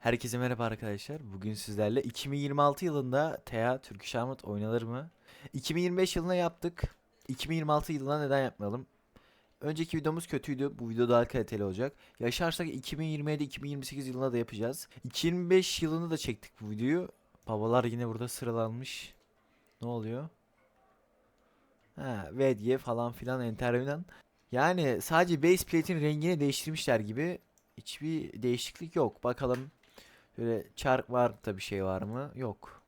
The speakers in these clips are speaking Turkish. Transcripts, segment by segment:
Herkese merhaba arkadaşlar. Bugün sizlerle 2026 yılında TEA Turkish Armored oynanır mı? 2025 yılına yaptık. 2026 yılına neden yapmayalım? Önceki videomuz kötüydü. Bu video daha kaliteli olacak. Yaşarsak 2027-2028 yılına da yapacağız. 2025 yılını da çektik bu videoyu. Babalar yine burada sıralanmış. Ne oluyor? Ha, Vedye falan filan Entervinan. Yani sadece base plate'in rengini değiştirmişler gibi. Hiçbir değişiklik yok. Bakalım Böyle çark var da bir şey var mı? Yok.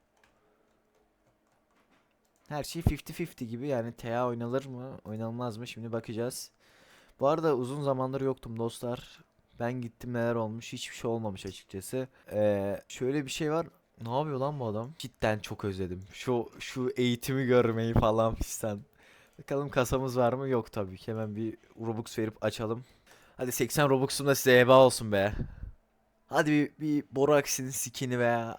Her şey 50-50 gibi yani TA oynanır mı? Oynanmaz mı? Şimdi bakacağız. Bu arada uzun zamandır yoktum dostlar. Ben gittim neler olmuş hiçbir şey olmamış açıkçası. Ee, şöyle bir şey var. Ne yapıyor lan bu adam? Cidden çok özledim. Şu şu eğitimi görmeyi falan fistan. Bakalım kasamız var mı? Yok tabii ki. Hemen bir Robux verip açalım. Hadi 80 Robux'um da size heba olsun be. Hadi bir, bir Borax'in skin'i veya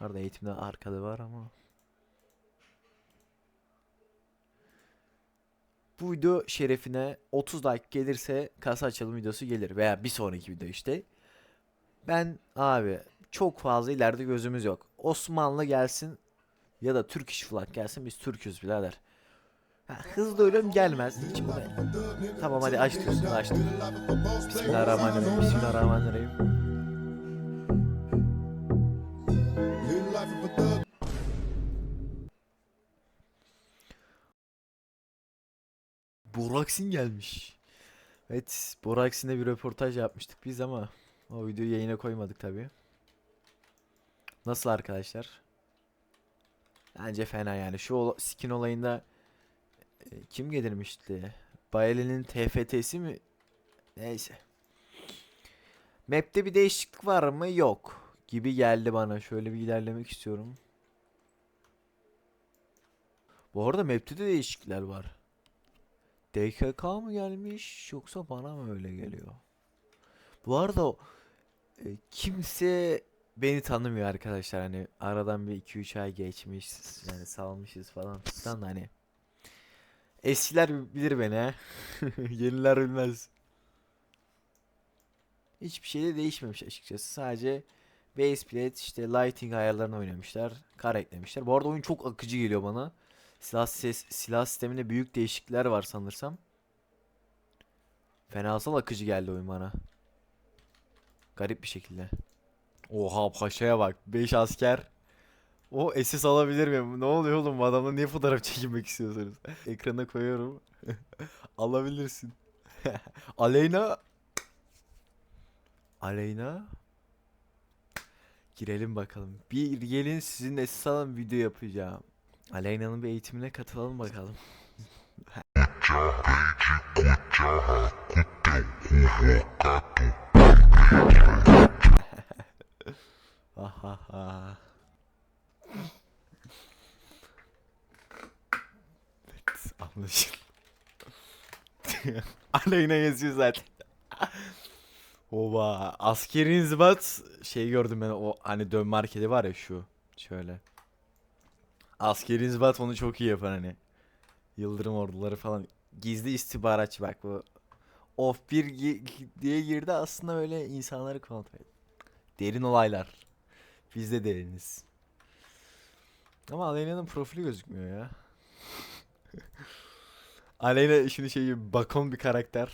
Arada eğitimde arkada var ama Bu video şerefine 30 like gelirse kasa açalım videosu gelir veya bir sonraki video işte. Ben abi çok fazla ileride gözümüz yok. Osmanlı gelsin ya da Türk iş flag gelsin biz Türk'üz birader. Hızlı ölüm gelmez hiç bu ne? Tamam hadi aç diyorsun açtım. Bismillahirrahmanirrahim. Bismillahirrahmanirrahim. Boraksin gelmiş. Evet, Boraksin'de bir röportaj yapmıştık biz ama o videoyu yayına koymadık tabi. Nasıl arkadaşlar? Bence fena yani. Şu skin olayında kim gelirmişti? Bayeli'nin TFT'si mi? Neyse. Map'te bir değişiklik var mı? Yok. Gibi geldi bana. Şöyle bir ilerlemek istiyorum. Bu arada map'te de değişiklikler var. DKK mı gelmiş yoksa bana mı öyle geliyor? Bu arada e, kimse beni tanımıyor arkadaşlar. Hani aradan bir 2-3 ay geçmiş. Yani salmışız falan filan hani. Eskiler bilir beni. Yeniler bilmez. Hiçbir şey de değişmemiş açıkçası. Sadece base plate işte lighting ayarlarını oynamışlar. Kar eklemişler. Bu arada oyun çok akıcı geliyor bana. Silah ses silah sisteminde büyük değişiklikler var sanırsam. Fenasal akıcı geldi oyun bana. Garip bir şekilde. Oha paşaya bak. 5 asker. O SS alabilir miyim? Ne oluyor oğlum? Adamla niye fotoğraf çekinmek istiyorsunuz? Ekrana koyuyorum. Alabilirsin. Aleyna. Aleyna. Girelim bakalım. Bir gelin sizin SS alan video yapacağım. Aleyna'nın bir eğitimine katılalım bakalım. Ahaha. Evet, anlaşıldı. Aleyna yazıyor zaten. Oba, askeri inzibat şey gördüm ben o hani dön marketi var ya şu şöyle. Askeri inzibat onu çok iyi yapan hani. Yıldırım orduları falan. Gizli istihbaratçı bak bu. Of bir gi- diye girdi aslında öyle insanları kontrol ediyor. Derin olaylar. Biz de deriniz. Ama Aleyna'nın profili gözükmüyor ya. Aleyna şimdi şey bakon bir karakter.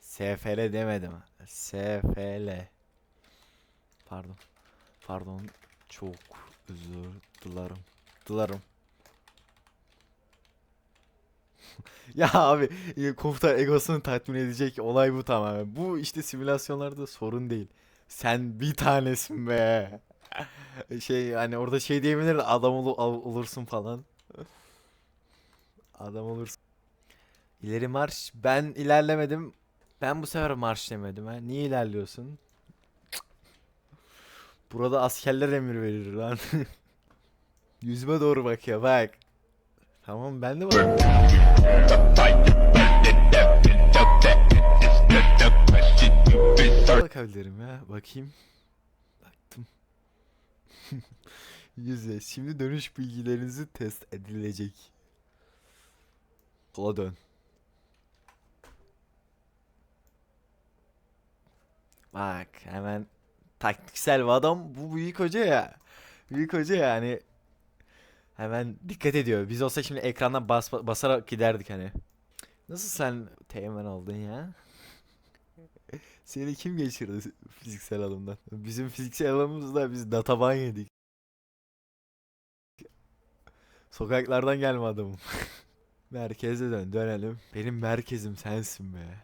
SFL demedim. SFL. Pardon. Pardon. Çok özür dilerim. Dilerim. ya abi e, komutan egosunu tatmin edecek olay bu tamamen. Bu işte simülasyonlarda sorun değil. Sen bir tanesin be. Şey hani orada şey diyebilir adam ol- ol- olursun falan. Adam olursun. İleri marş. Ben ilerlemedim. Ben bu sefer marş demedim ha. Niye ilerliyorsun? Burada askerler emir verir lan. Yüzüme doğru bak ya bak. Tamam ben de bak. Bakabilirim ya. Bakayım. Baktım. Yüzde. Şimdi dönüş bilgilerinizi test edilecek. Sola dön. Bak hemen taktiksel bir adam bu büyük hoca ya. Büyük hoca yani hemen dikkat ediyor. Biz olsa şimdi ekrandan bas, basarak giderdik hani. Nasıl sen teğmen oldun ya? Seni kim geçirdi fiziksel alımdan? Bizim fiziksel alımımızda biz databan yedik. Sokaklardan gelme adamım. Merkeze dön, dönelim. Benim merkezim sensin be.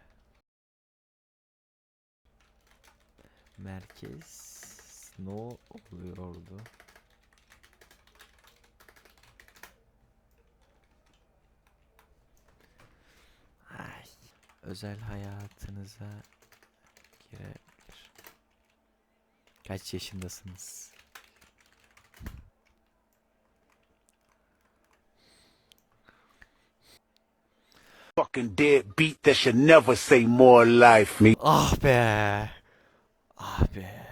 Merkez ne oluyordu? Özel hayatınıza girebilir. Kaç yaşındasınız? fucking deadbeat that should never say more life, me. Ah be. Ah be.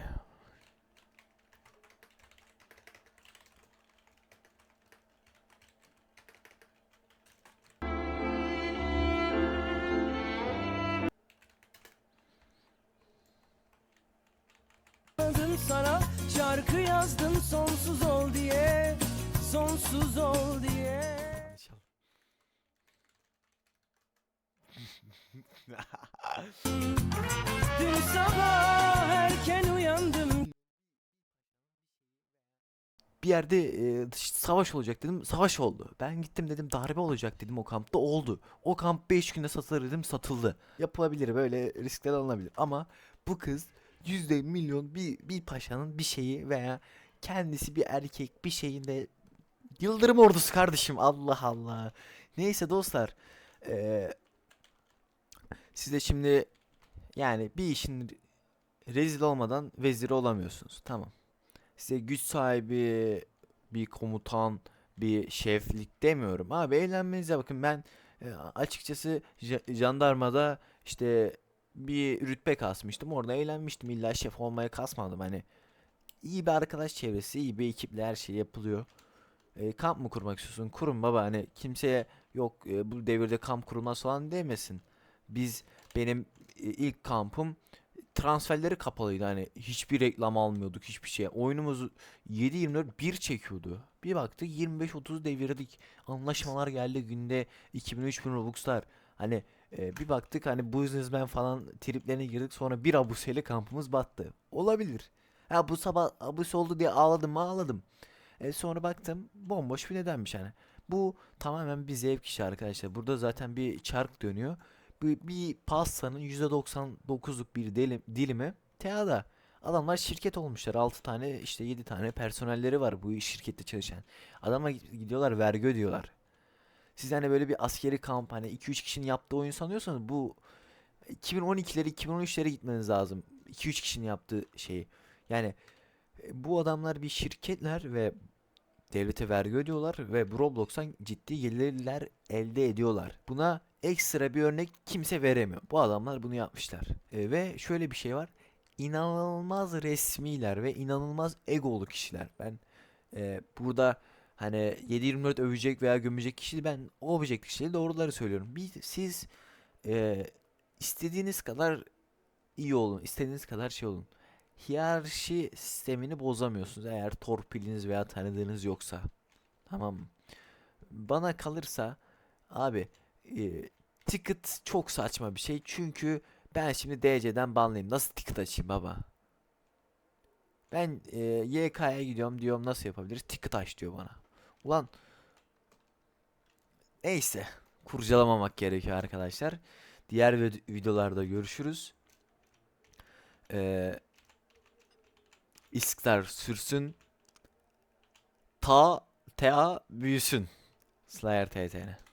Sana şarkı yazdım sonsuz ol diye Sonsuz ol diye Dün sabah erken uyandım bir yerde e, savaş olacak dedim. Savaş oldu. Ben gittim dedim darbe olacak dedim o kampta oldu. O kamp 5 günde satılır dedim satıldı. Yapılabilir böyle riskler alınabilir ama bu kız yüzde milyon bir, bir paşanın bir şeyi veya kendisi bir erkek bir şeyinde Yıldırım ordusu kardeşim Allah Allah. Neyse dostlar eee size şimdi yani bir işin rezil olmadan veziri olamıyorsunuz. Tamam size güç sahibi bir komutan, bir şeflik demiyorum. Abi eğlenmenize bakın. Ben açıkçası ja- jandarmada işte bir rütbe kasmıştım. Orada eğlenmiştim. İlla şef olmaya kasmadım. Hani iyi bir arkadaş çevresi, iyi bir ekiple her şey yapılıyor. E, kamp mı kurmak istiyorsun? Kurun baba. Hani kimseye yok e, bu devirde kamp kurulmaz falan demesin. Biz benim e, ilk kampım transferleri kapalıydı hani hiçbir reklam almıyorduk hiçbir şey. Oyunumuz 7-24 bir çekiyordu. Bir baktık 25-30 devirdik. Anlaşmalar geldi günde 2000-3000 Robux'lar. Hani e, bir baktık hani businessman falan triplerine girdik sonra bir abuseyle kampımız battı. Olabilir. Ha bu sabah abuse oldu diye ağladım ağladım. E, sonra baktım bomboş bir nedenmiş hani. Bu tamamen bir zevk işi arkadaşlar. Burada zaten bir çark dönüyor bir, pastanın %99'luk bir dilim, dilimi TEA'da. Adamlar şirket olmuşlar. 6 tane işte 7 tane personelleri var bu şirkette çalışan. Adama gidiyorlar vergi ödüyorlar. Siz hani böyle bir askeri kamp hani 2-3 kişinin yaptığı oyun sanıyorsanız bu 2012'leri 2013'lere gitmeniz lazım. 2-3 kişinin yaptığı şeyi. Yani e, bu adamlar bir şirketler ve devlete vergi ödüyorlar ve bu Roblox'tan ciddi gelirler elde ediyorlar. Buna ekstra bir örnek kimse veremiyor. Bu adamlar bunu yapmışlar. E, ve şöyle bir şey var. İnanılmaz resmiler ve inanılmaz egolu kişiler. Ben e, burada hani 7/24 övecek veya gömecek kişi ben o objektif kişileri doğruları söylüyorum. Bir, siz e, istediğiniz kadar iyi olun, istediğiniz kadar şey olun. Hiyerarşi sistemini bozamıyorsunuz eğer torpiliniz veya tanıdığınız yoksa. Tamam? Bana kalırsa abi e, ticket çok saçma bir şey. Çünkü ben şimdi DC'den banlayayım. Nasıl ticket açayım baba? Ben e, YK'ya gidiyorum diyorum nasıl yapabiliriz? Ticket aç diyor bana. Ulan neyse kurcalamamak gerekiyor arkadaşlar. Diğer vid- videolarda görüşürüz. Eee İskler sürsün. Ta TA büyüsün. Slayer TTN.